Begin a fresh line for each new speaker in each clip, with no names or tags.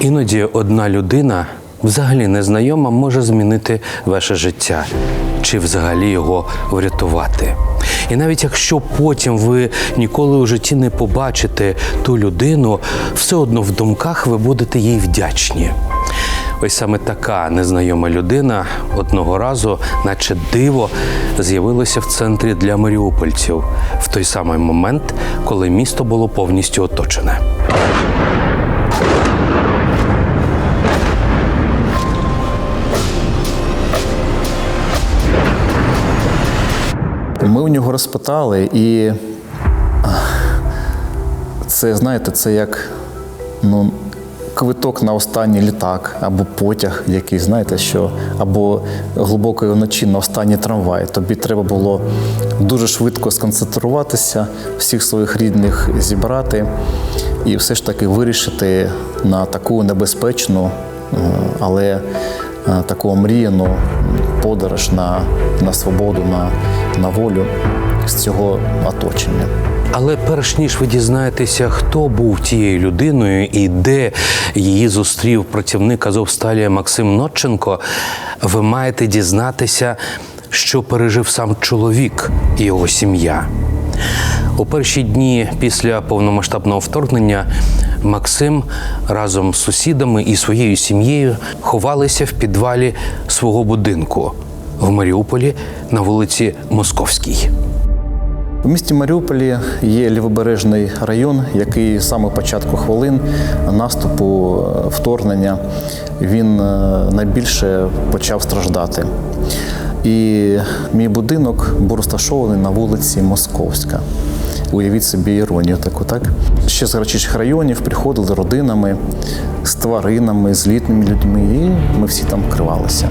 Іноді одна людина, взагалі незнайома, може змінити ваше життя чи взагалі його врятувати. І навіть якщо потім ви ніколи у житті не побачите ту людину, все одно в думках ви будете їй вдячні. Ось саме така незнайома людина одного разу, наче диво, з'явилася в центрі для маріупольців в той самий момент, коли місто було повністю оточене.
Ми у нього розпитали, і це, знаєте, це як ну, квиток на останній літак, або потяг, який, знаєте, що, або глибокої вночі на останній трамвай. Тобі треба було дуже швидко сконцентруватися, всіх своїх рідних зібрати і все ж таки вирішити на таку небезпечну, але е, таку омріяну подорож на, на свободу, на, на волю з цього оточення.
Але перш ніж ви дізнаєтеся, хто був тією людиною і де її зустрів працівник Азовсталі Максим Нотченко, ви маєте дізнатися, що пережив сам чоловік і його сім'я. У перші дні після повномасштабного вторгнення Максим разом з сусідами і своєю сім'єю ховалися в підвалі свого будинку в Маріуполі на вулиці Московській.
У місті Маріуполі є лівобережний район, який з самого початку хвилин наступу е, вторгнення він е, найбільше почав страждати. І мій будинок був розташований на вулиці Московська. Уявіть собі іронію таку, так? Ще з гарячих районів приходили родинами, з тваринами, з літніми людьми, і ми всі там вкривалися.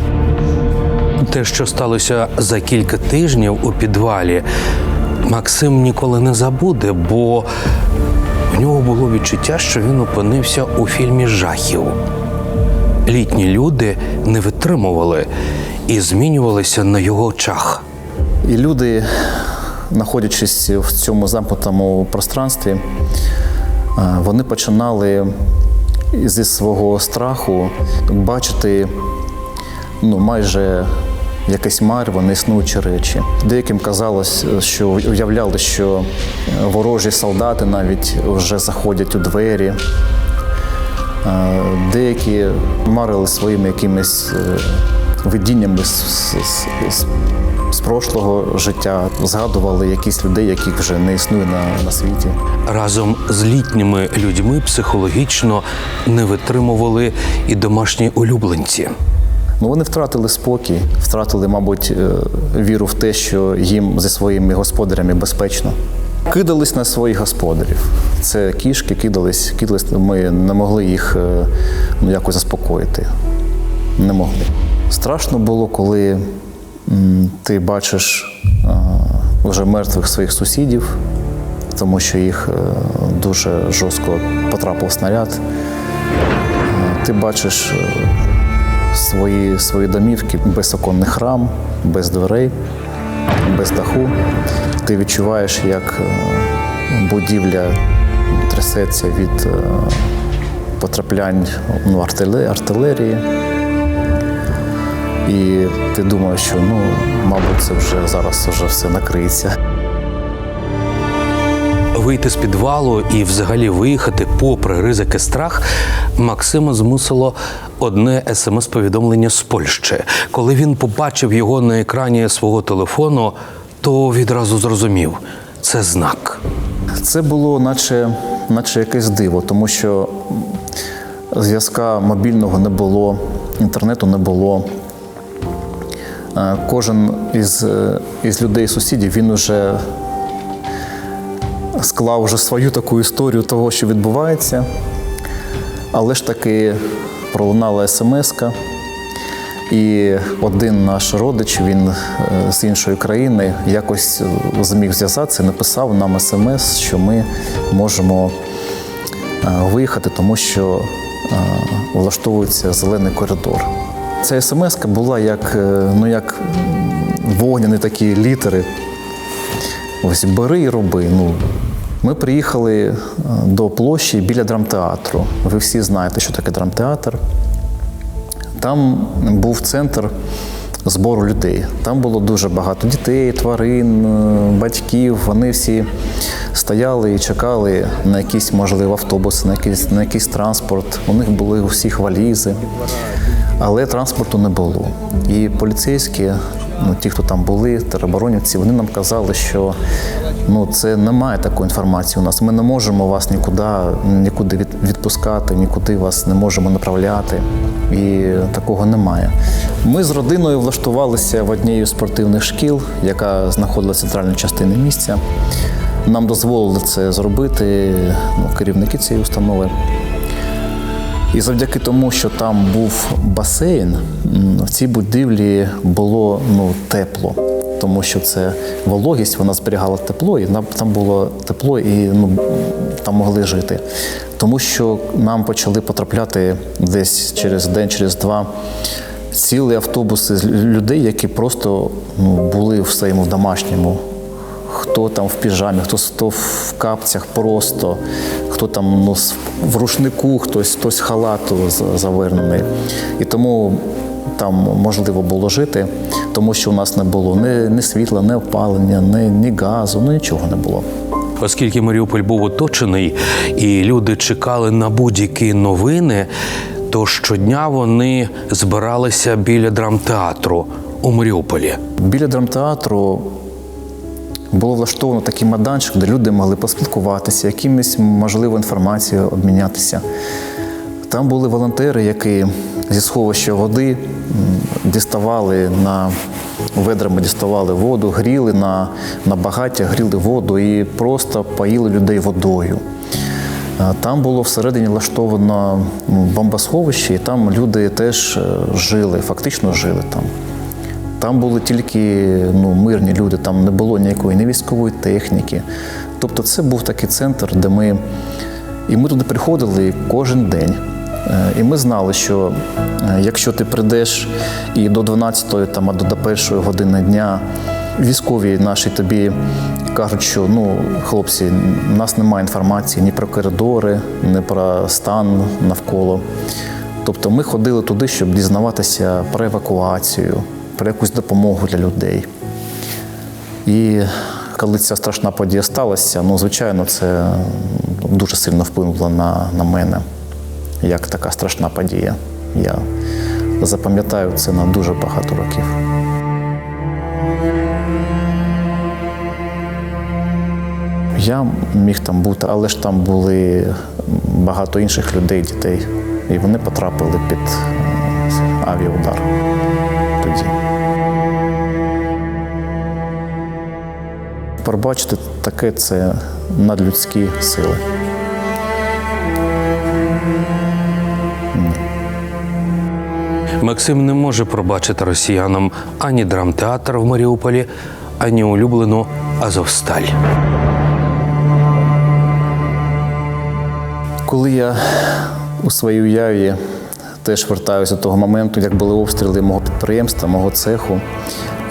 Те, що сталося за кілька тижнів у підвалі, Максим ніколи не забуде, бо в нього було відчуття, що він опинився у фільмі жахів. Літні люди не витримували і змінювалися на його очах.
І люди, знаходячись в цьому замкнутому пространстві, е, вони починали зі свого страху бачити ну, майже якесь марво, неіснуючі речі. Деяким казалось, що уявляли, що ворожі солдати навіть вже заходять у двері. Е, Деякі марили своїми якимись е, видіннями з, з, з, з прошлого життя, згадували якісь людей, яких вже не існує на, на світі.
Разом з літніми людьми психологічно не витримували і домашні улюбленці.
Ну, вони втратили спокій, втратили, мабуть, е, віру в те, що їм зі своїми господарями безпечно. Кидались на своїх господарів. Це кішки, кидались, кидались. Ми не могли їх е, ну, якось заспокоїти. Не могли. Страшно було, коли ти бачиш вже мертвих своїх сусідів, тому що їх е, дуже жорстко потрапив снаряд. Ти бачиш е, свої, свої домівки без оконних рам, без дверей, без даху. Ти відчуваєш, як е, будівля трясеться від потраплянь ну, артилерії. І ти думаєш, що ну, мабуть, це вже зараз вже все накриється.
Вийти з підвалу і взагалі виїхати, попри ризики страх, Максима змусило одне смс-повідомлення з Польщі. Коли він побачив його на екрані свого телефону, то відразу зрозумів це знак.
Це було наче, наче якесь диво, тому що зв'язка мобільного не було, інтернету не було. Е, Кожен із, е, із людей, сусідів, він уже склав вже свою таку історію того, що відбувається. Але ж таки пролунала смс-ка, і один наш родич, він е, з іншої країни, якось зміг зв'язатися, написав нам смс, що ми можемо виїхати, тому що влаштовується зелений коридор. Ця смс була як, е, ну, як вогняні такі літери. Ось бери і роби. Ну, Ми приїхали е, до площі біля драмтеатру. Ви всі знаєте, що таке драмтеатр. Там був центр збору людей. Там було дуже багато дітей, тварин, е, батьків. Вони всі стояли і чекали на якийсь, можливо, автобус, на якийсь, на якийсь транспорт. У них були у всіх валізи, але транспорту не було. І поліцейські, ну, ті, хто там були, тероборонівці, вони нам казали, що ну, це немає такої інформації у нас. Ми не можемо вас нікуди, нікуди від- відпускати, нікуди вас не можемо направляти. І такого немає. Ми з родиною влаштувалися в одній з спортивних шкіл, яка знаходилася в центральній частині місця. Нам дозволили це зробити ну, керівники цієї установи. І завдяки тому, що там був басейн, в цій будівлі було ну, тепло, тому що це вологість, вона зберігала тепло, і там було тепло, і ну, там могли жити. Тому що нам почали потрапляти десь через день, через два цілі автобуси людей, які просто ну, були в своєму домашньому хто там в піжамі, хто, хто в капцях просто, хто там ну, в рушнику, хтось, хтось халату завернений. І тому там можливо було жити, тому що у нас не було ні, ні світла, ні опалення, ні, ні газу, ну нічого не було.
Оскільки Маріуполь був оточений і люди чекали на будь-які новини, то щодня вони збиралися біля драмтеатру у Маріуполі.
Біля драмтеатру було влаштовано такий майданчик, де люди могли поспілкуватися, якимось, можливо, інформацією обмінятися. Там були волонтери, які зі сховища води діставали на ведрами, діставали воду, гріли на, на багаття, гріли воду і просто поїли людей водою. Там було всередині влаштовано бомбосховище, і там люди теж е, жили, фактично жили там. Там були тільки ну, мирні люди, там не було ніякої ні військової техніки. Тобто це був такий центр, де ми. І ми туди приходили кожен день. Е, І ми знали, що е, якщо ти прийдеш і до 12-ї там, до 1 години дня військові наші тобі кажуть, що ну, хлопці, у нас немає інформації ні про коридори, ні про стан навколо. Тобто ми ходили туди, щоб дізнаватися про евакуацію, про якусь допомогу для людей. І коли ця страшна подія сталася, ну, звичайно, це дуже сильно вплинуло на, на мене, як така страшна подія. Я запам'ятаю це на дуже багато років. Я міг там бути, але ж там були багато інших людей, дітей, і вони потрапили під е, авіаудар тоді. Пробачити таке це надлюдські сили.
Максим не може пробачити росіянам ані драмтеатр в Маріуполі, ані улюблену Азовсталь.
Коли я у своїй уяві теж вертаюся до того моменту, як були обстріли мого підприємства, мого цеху,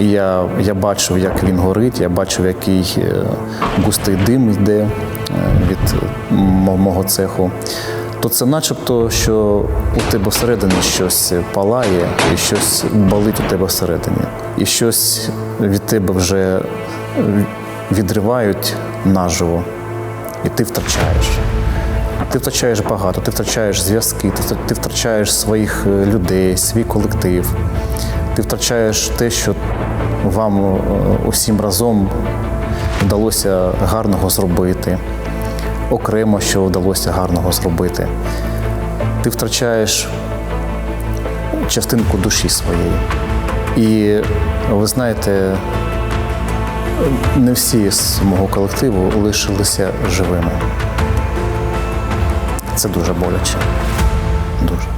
і я, я бачив, як він горить, я бачив, який е, густий дим йде е, від мого цеху, то це начебто, що у тебе всередині щось палає і щось болить у тебе всередині. І щось від тебе вже відривають наживо, і ти втрачаєш. Ти втрачаєш багато, ти втрачаєш зв'язки, ти втрачаєш своїх е, людей, свій колектив. Ти втрачаєш те, що вам е, усім разом вдалося гарного зробити, окремо, що вдалося гарного зробити. Ти втрачаєш частинку душі своєї. І ви знаєте, не всі з мого колективу лишилися живими. Це дуже боляче. Дуже.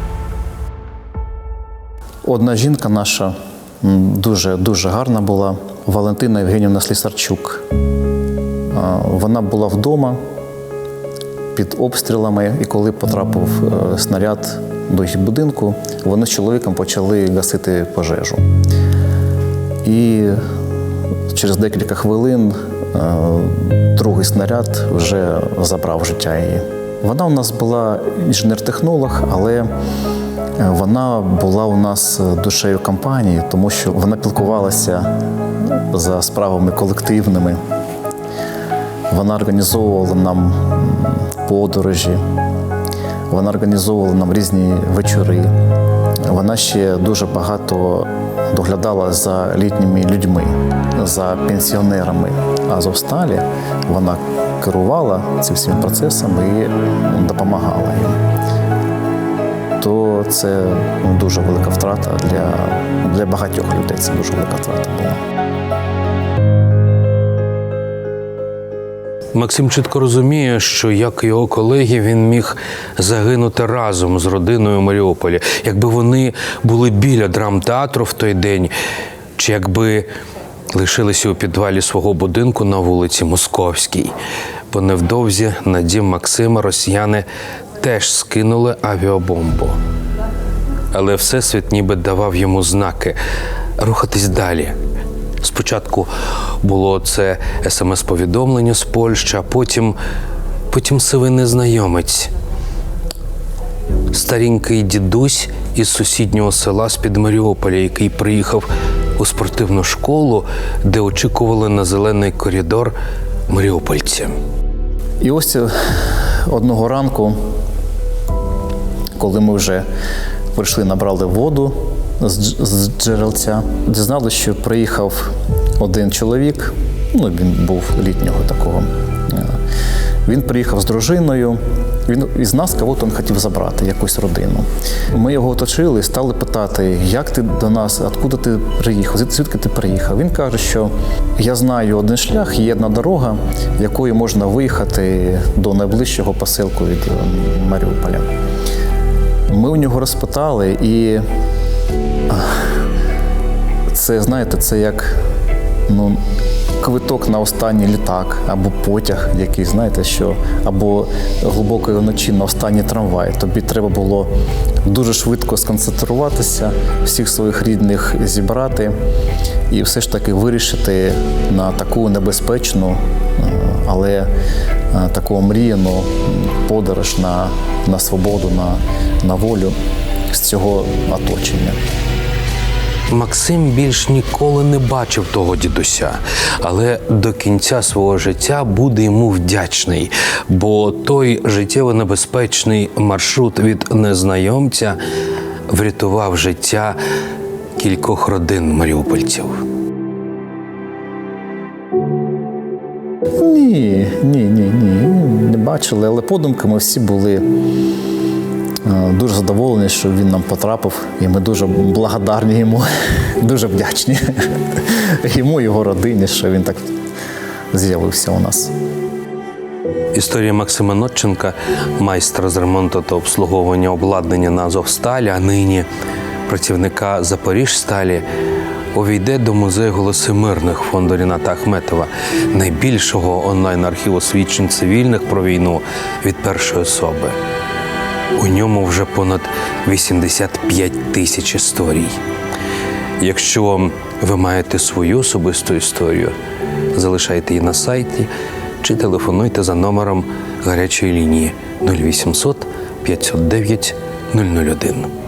Одна жінка наша дуже, дуже гарна була, Валентина Євгенівна Слісарчук. Вона була вдома під обстрілами, і коли потрапив е, снаряд до їх будинку, вони з чоловіком почали гасити пожежу. І через декілька хвилин е, другий снаряд вже забрав життя її. Вона у нас була інженер-технолог, але е, вона була у нас душею компанії, тому що вона пілкувалася за справами колективними. Вона організовувала нам подорожі, вона організовувала нам різні вечори. Вона ще дуже багато доглядала за літніми людьми, за пенсіонерами Азовсталі. Вона керувала цим всім процесом і допомагала їм. То це ну, дуже велика втрата для, для багатьох людей. Це дуже велика втрата була.
Максим чітко розуміє, що як його колеги, він міг загинути разом з родиною в Маріуполі, якби вони були біля драмтеатру в той день, чи якби лишилися у підвалі свого будинку на вулиці Московській. Бо невдовзі на дім Максима росіяни теж скинули авіабомбу. Але Всесвіт ніби давав йому знаки рухатись далі. Спочатку було це смс-повідомлення з Польщі, а потім, потім сивий незнайомець. Старенький дідусь із сусіднього села з-під Маріуполя, який приїхав у спортивну школу, де очікували на зелений коридор маріупольці.
І ось е, одного ранку, коли ми вже прийшли, набрали воду з дж- джерелця, дізналися, що приїхав один чоловік, ну він був літнього такого. е, Він приїхав з дружиною. Він із нас кого-то він хотів забрати, якусь родину. Ми його оточили і стали питати, як ти до нас, откуда ти приїхав, звідки ти приїхав. Він каже, що я знаю один шлях, є одна дорога, якою можна виїхати до найближчого поселку від е, Маріуполя. Ми у нього розпитали, і це, знаєте, це як ну, квиток на останній літак, або потяг, який, знаєте, що, або глибокої ночі на останній трамвай. Тобі треба було дуже швидко сконцентруватися, всіх своїх рідних зібрати і все ж таки вирішити на таку небезпечну, е, але е, таку омріяну подорож на, на свободу, на, на волю з цього оточення.
Максим більш ніколи не бачив того дідуся, але до кінця свого життя буде йому вдячний, бо той життєво небезпечний маршрут від незнайомця врятував життя кількох родин маріупольців.
Ні, ні, ні, ні. Не бачили, але подумки ми всі були дуже задоволені, що він нам потрапив, і ми дуже благодарні йому, дуже вдячні йому, його родині, що він так з'явився у нас.
Історія Максима Нотченка, майстра з ремонту та обслуговування обладнання на Азовсталі, а нині працівника Запоріжсталі, увійде до музею голоси мирних фонду Ріната Ахметова, найбільшого онлайн-архіву свідчень цивільних про війну від першої особи. У ньому вже понад 85 тисяч історій. Якщо ви маєте свою особисту історію, залишайте її на сайті чи телефонуйте за номером гарячої лінії 0800 509 001.